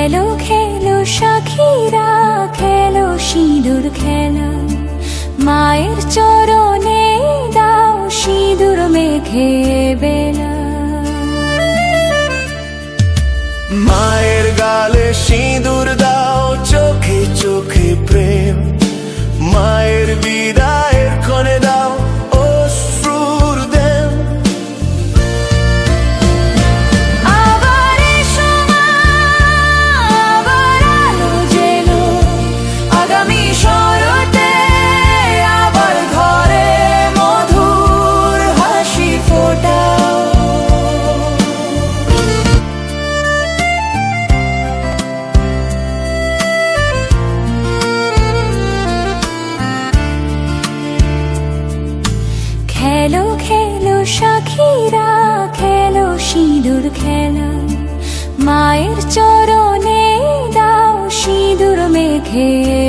খেলো খেলো সখীরা খেলো সিঁদুর খেলা। মায়ের চরণে দাও সিঁদুর মেঘে বেলা। মায়ের গালে সিঁদুর খেলো খেলো সখীরা খেলো সিঁদুর খেলা। মায়ের চরণে দাও সিঁদুর মেঘে